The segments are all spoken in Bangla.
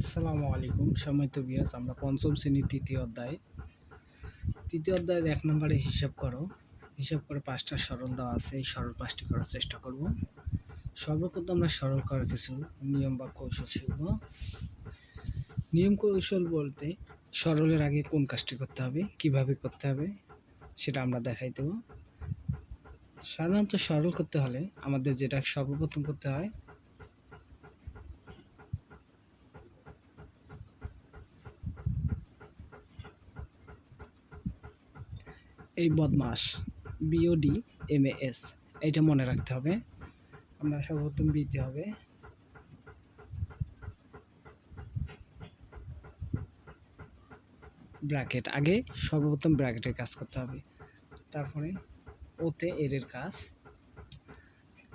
আসসালামু আলাইকুম, সম্মানিত বিয়াস আমরা পঞ্চম শ্রেণির তৃতীয় অধ্যায়। তৃতীয় অধ্যায়ের এক নম্বরে হিসাব করো। হিসাব করে পাঁচটা সরল দেওয়া আছে, এই সরল পাঁচটি করার চেষ্টা করব। সর্বপ্রথম আমরা সরল করার কিছু নিয়ম বা কৌশল শিখব। নিয়ম কৌশল বলতে সরলের আগে কোন কাজটি করতে হবে, কীভাবে করতে হবে, সেটা আমরা দেখাই দেব। সাধারণত সরল করতে হলে আমাদের যেটা সর্বপ্রথম করতে হয় এই বদমাস বিওডি এম এস এইটা মনে রাখতে হবে। আমরা সর্বপ্রথম বিতে হবে। ব্র্যাকেট, আগে সর্বপ্রথম ব্র্যাকেটের কাজ করতে হবে। তারপরে ওতে এরের কাজ।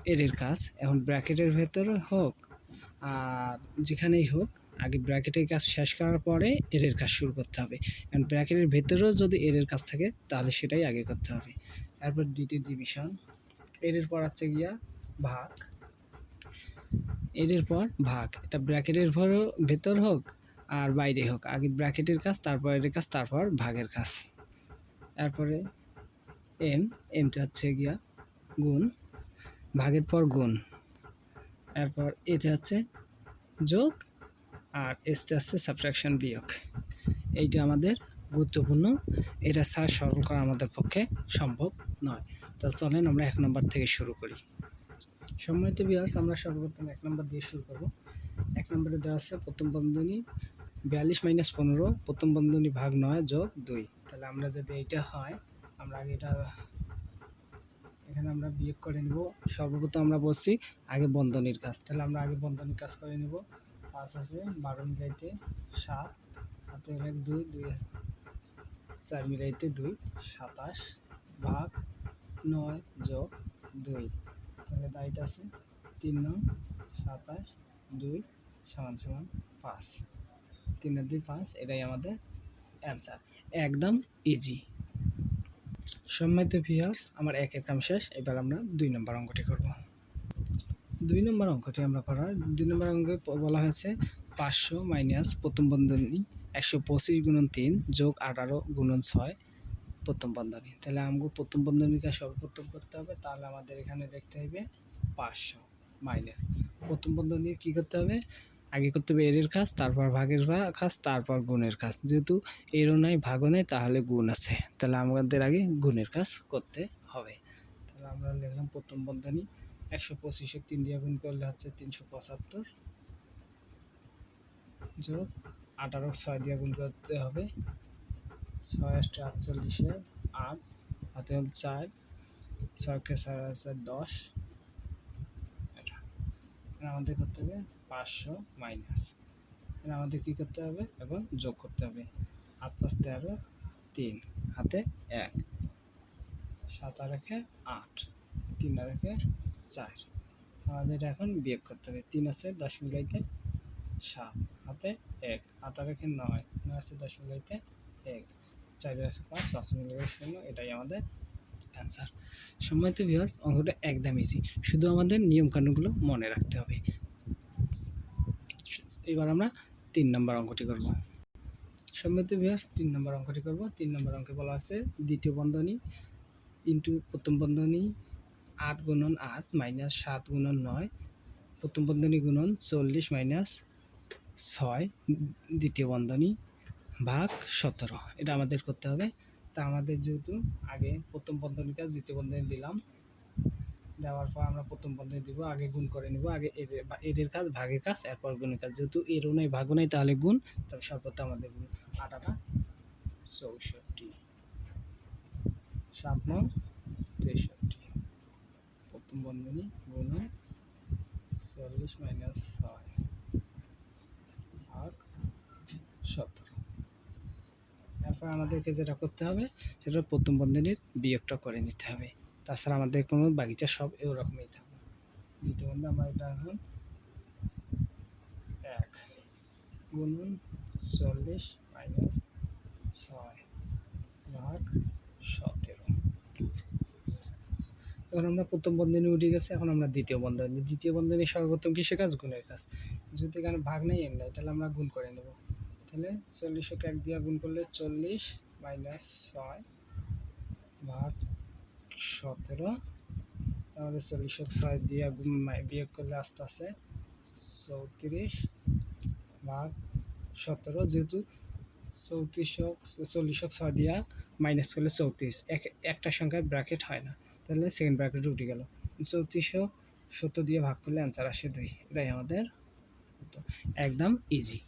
এরের কাজ, এখন ব্র্যাকেটের ভেতরে হোক আর যেখানেই হোক আগে ব্র্যাকেটের কাজ শেষ করার পরে এরের কাজ শুরু করতে হবে। কারণ ব্র্যাকেটের ভেতরেও যদি এরের কাজ থাকে, তাহলে সেটাই আগে করতে হবে। তারপর দ্বিতীয় ডিভিশন এরের পর হচ্ছে গিয়া ভাগ। এরের পর ভাগ। এটা ব্র্যাকেটের ভেতর হোক আর বাইরে হোক। আগে ব্র্যাকেটের কাজ তারপর এর কাজ, তারপর ভাগের কাজ। তারপরে এম এমটা হচ্ছে গিয়া গুণ, ভাগের পর গুণ। এরপর এতে হচ্ছে যোগ আর এসতে আসছে সাবট্রাকশন বিয়োগ। এইটা আমাদের গুরুত্বপূর্ণ। এটা ছাড়া সরল করা আমাদের পক্ষে সম্ভব নয়। তা চলেন আমরা এক নম্বর থেকে শুরু করি। সম্মানিত বিহার আমরা সর্বপ্রথম এক নম্বর দিয়ে শুরু করব। এক নম্বরে দেওয়া আছে, প্রথম বন্ধনী বিয়াল্লিশ মাইনাস পনেরো, প্রথম বন্ধনী ভাগ নয় যোগ দুই। তাহলে আমরা যদি এইটা হয়, আমরা আগে এটা, এখানে আমরা বিয়োগ করে নিব। সর্বপ্রথম আমরা বলছি আগে বন্ধনীর কাজ। তাহলে আমরা আগে বন্ধনীর কাজ করে নিব। পাঁচ আছে, বারো মিলাইতে সাত, হাতে এক দুই দুই চার মিলাইতে দুই, সাতাশ, ভাগ নয় যোগ দুই। তাহলে দায়িত্ব আছে তিন নং সাতাশ দুই সমান সমান পাঁচ। তিনের দুই পাঁচ, এটাই আমাদের অ্যান্সার একদম ইজি সম্মানিত ভিউয়ার্স আমার এক এক কাম শেষ, এবার আমরা দুই নম্বর অঙ্কটি করব। দুই নম্বর অঙ্কটি আমরা করার দুই নম্বর অঙ্কে বলা হয়েছে পাঁচশো মাইনাস প্রথম বন্ধনী একশো পঁচিশ গুণন তিন যোগ আঠারো গুণন ছয় প্রথম বন্ধনী। তাহলে আমাকে প্রথম বন্ধনীকে সর্বপ্রথম করতে হবে, তাহলে আমাদের এখানে দেখতে হবে পাঁচশো মাইনাস। প্রথম বন্ধনী কী করতে হবে? আগে করতে হবে এরের কাজ তারপর ভাগের কাজ তারপর গুণের কাজ যেহেতু এরও নাই, ভাগও নেই, তাহলে গুণ আছে। তাহলে আমাদের আগে গুণের কাজ করতে হবে। তাহলে আমরা লিখলাম প্রথম বন্ধনী একশো পঁচিশে তিন দিয়ে গুণ করলে হচ্ছে তিনশো পঁচাত্তর। যোগ আঠারো ছয় দিয়ে গুণ করতে হবে। ছয় আটটা আটচল্লিশে আট, হাতে হল চার, ছয়কে চার আছে দশ। এটা। আমাদের করতে হবে পাঁচশো মাইনাস। আমাদের কী করতে হবে? এবং যোগ করতে হবে। আট পাঁচ তেরো তিন, হাতে এক। সাত আর একে আট, তিন আর একে চার। আমাদের এখন বিয়োগ করতে হবে। তিন আছে দশ মিলাইতে সাত, হাতে এক। আট আর একে নয় নয় আছে দশ মিলাইতে এক। চার পাঁচ পাঁচ মিলাইতে শূন্য, এটাই আমাদের অ্যান্সার সম্মানিত ভিউয়ার্স অঙ্কটা একদম ইজি শুধু আমাদের নিয়মকানুনগুলো মনে রাখতে হবে। এবার আমরা তিন নম্বর অঙ্কটি করব। সম্মিলিত বিহার তিন নম্বর অঙ্কটি করব। তিন নম্বর অঙ্কে বলা আছে দ্বিতীয় বন্ধনী ইন্টু প্রথম বন্ধনী আট গুণন আট মাইনাস সাত গুণন নয়। প্রথম বন্ধনী গুণন চল্লিশ মাইনাস ছয়, দ্বিতীয় বন্ধনী ভাগ সতেরো। এটা আমাদের করতে হবে। তা আমাদের যেহেতু আগে প্রথম বন্ধনী কাজ দ্বিতীয় বন্ধনী দিলাম, দেওয়ার পর আমরা প্রথম বন্ধনী দিব, আগে গুণ করে নিব, আগে এদের কাজ, ভাগের কাজ, এরপর গুণের কাজ। যেহেতু এরও নাই, ভাগও নাই, তাহলে গুণ তবে সর্বত্র আমাদের গুণ। আটাটা চৌষট্টি, সাত নং তেষট্টি। প্রথম বন্ধনী গুণ চল্লিশ মাইনাস ছয় ভাগ সতেরো। এরপর আমাদেরকে যেটা করতে হবে, সেটা প্রথম বন্ধনীর বিয়োগটা করে নিতে হবে। তাছাড়া আমাদের কোনো বাগিচা সব এরকমই থাকবে। দ্বিতীয় বন্ধু আমরা এটা এখন এক গুণন চল্লিশ মাইনাস ছয় ভাগ সতেরো। এখন আমরা প্রথম বন্ধনী উঠে গেছে, এখন আমরা দ্বিতীয় বন্ধনী। দ্বিতীয় বন্ধনী সর্বপ্রথম কিসের কাজ? গুণের কাজ। যদি এখানে ভাগ নেই, এর নাই, তাহলে আমরা গুণ করে নেব। তাহলে চল্লিশকে এক দিয়ে গুণ করলে চল্লিশ মাইনাস ছয় ভাগ সতেরো আমাদের চল্লিশক ছয় দিয়ে বিয়োগ করলে আস্তে আস্তে চৌত্রিশ ভাগ সতেরো, যেহেতু চৌত্রিশ চৌত্রিশক চল্লিশক ছয় দিয়া মাইনাস করলে চৌত্রিশ। এক একটা সংখ্যায় ব্র্যাকেট হয় না। তাহলে সেকেন্ড ব্র্যাকেটে উঠে গেল। চৌত্রিশশো সত্তর দিয়ে ভাগ করলে অ্যান্সার আসে দুই। এটাই আমাদের একদম ইজি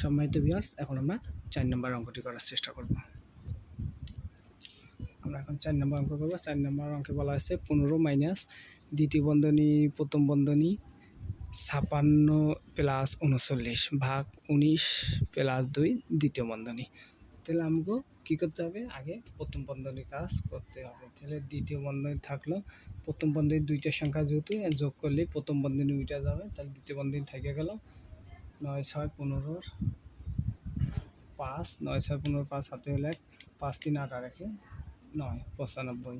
সম্মানিত বিয়ার্স এখন আমরা চার নম্বর অঙ্কটি করার চেষ্টা করব। আমরা এখন চার নম্বর অঙ্ক করব। চার নম্বর অঙ্কে বলা হয়েছে পনেরো মাইনাস দ্বিতীয় বন্ধনী, প্রথম বন্ধনী ছাপান্ন প্লাস উনচল্লিশ ভাগ উনিশ প্লাস দুই দ্বিতীয় বন্ধনী। তাহলে আমাকে কী করতে হবে? আগে প্রথম বন্ধনীর কাজ করতে হবে। তাহলে দ্বিতীয় বন্ধনী থাকল, প্রথম বন্ধনী দুইটা সংখ্যা যেহেতু, যোগ করলে প্রথম বন্ধনী উইটা যাবে, তাহলে দ্বিতীয় বন্ধনী থেকে গেল নয় ছয় পনেরোর পাঁচ, নয় ছয় পনেরো পাঁচ হাতে হলে এক, পাঁচ তিন আট আর রেখে নয়, পঁচানব্বই।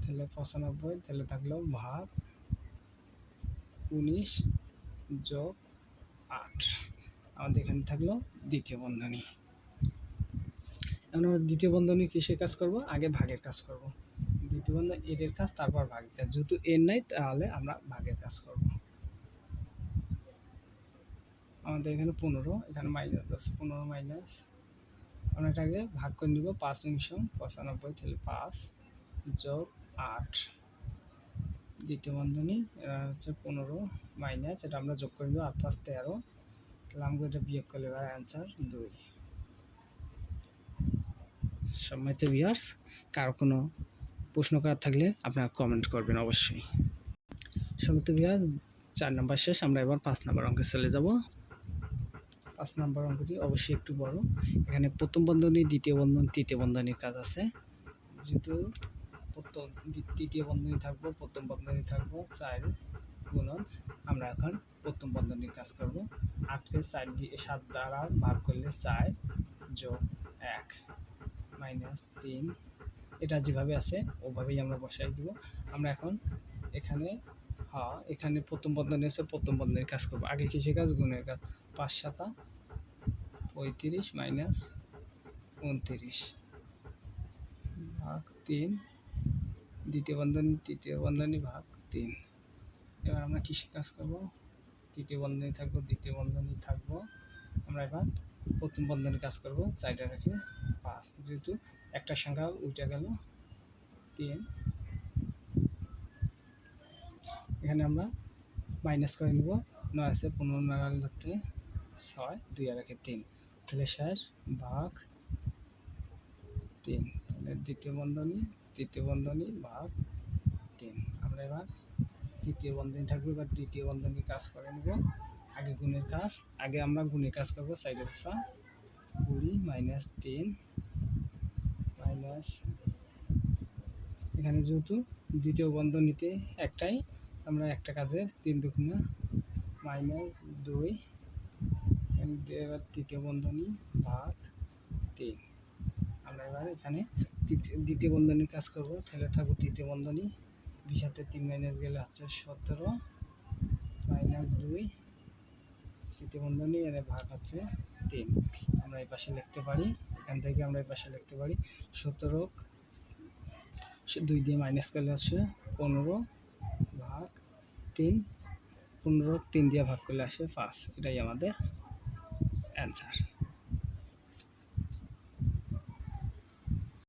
তাহলে পঁচানব্বই, তাহলে থাকল ভাগ উনিশ যোগ আট। আমাদের এখানে থাকল দ্বিতীয় বন্ধনী। আমরা দ্বিতীয় বন্ধনী কিসের কাজ করব? আগে ভাগের কাজ করব। দ্বিতীয় বন্ধনী এর এর কাজ, তারপর ভাগের কাজ। যেহেতু এর নাই, তাহলে আমরা ভাগের কাজ করব। আমাদের এখানে পনেরো, এখানে মাইনাস আছে, পনেরো মাইনাস আমরা এটাকে ভাগ করে নিব, পাঁচ উনিশ পঁচানব্বই তাহলে পাঁচ যোগ আট। দ্বিতীয় বন্ধনী এটা হচ্ছে পনেরো মাইনাস এটা আমরা যোগ করে নেব, আট পাঁচ তেরো। তাহলে আমাকে এটা বিয়োগ করলে এবার অ্যান্সার দুই। সম্মানিত ভিউয়ার্স কারও কোনো প্রশ্ন করার থাকলে আপনারা কমেন্ট করবেন অবশ্যই। সম্মানিত ভিউয়ার্স চার নাম্বার শেষ, আমরা এবার পাঁচ নাম্বার অঙ্কে চলে যাব। পাঁচ নাম্বার অঙ্কটি অবশ্যই একটু বড়। এখানে প্রথম বন্ধনী, দ্বিতীয় বন্ধনী, তৃতীয় বন্ধনীর কাজ আছে। যেহেতু প্রথম, তৃতীয় বন্ধনী থাকব, প্রথম বন্ধনী থাকব, চার গুণন, আমরা এখন প্রথম বন্ধনীর কাজ করব। আটকে চার দিয়ে সাত দ্বারা ভাগ করলে চার যোগ এক। মাইনাস তিন। এটা যেভাবে আছে, ওভাবেই আমরা বসাই দিব। আমরা এখন এখানে হ্যাঁ এখানে প্রথম বন্ধনী আছে, প্রথম বন্ধনের কাজ করব। আগে কিসের কাজ? গুণের কাজ। পাঁচ সাতা, পঁয়ত্রিশ মাইনাস উনত্রিশ। ভাগ তিন, দ্বিতীয় বন্ধনী, তৃতীয় বন্ধনী ভাগ তিন। এবার আমরা কৃষি কাজ করব? তৃতীয় বন্ধনী থাকব, দ্বিতীয় বন্ধনী থাকব। আমরা এবার প্রথম বন্ধনী কাজ করব, চারটা রেখে। পাঁচ যেহেতু একটা সংখ্যা উঠে গেল তিন। এখানে আমরা মাইনাস করে নিব। নয় আছে পনেরো নাগাল ধরতে ছয়, দুই আর তিন। তাহলে শেষ ভাগ তিন। তাহলে দ্বিতীয় বন্ধনী, তৃতীয় বন্ধনী ভাগ তিন। আমরা এবার তৃতীয় বন্ধনী থাকবে, এবার দ্বিতীয় বন্ধনী কাজ করে নেব। আগে গুণের কাজ, আগে আমরা গুণের কাজ করব, সাইডে বসা কুড়ি মাইনাস তিন। এখানে যেহেতু দ্বিতীয় বন্ধনীতে একটাই, আমরা একটা কাজে তিন দুগুণে মাইনাস দুই এবার তৃতীয় বন্ধনী ভাগ তিন। আমরা এবার এখানে দ্বিতীয় বন্ধনীর কাজ করব। তাহলে থাকব তৃতীয় বন্ধনী বিশ হাতে তিন মাইনাস গেলে হচ্ছে সতেরো মাইনাস দুই। তৃতীয় বন্ধনী এর ভাগ আছে তিন। আমরা এই পাশে লিখতে পারি এখান থেকে আমরা এই পাশে লিখতে পারি সতেরো দুই দিয়ে মাইনাস করলে আসে পনেরো ভাগ তিন, পনেরো তিন দিয়ে ভাগ করলে আসে পাঁচ। এটাই আমাদের অ্যান্সার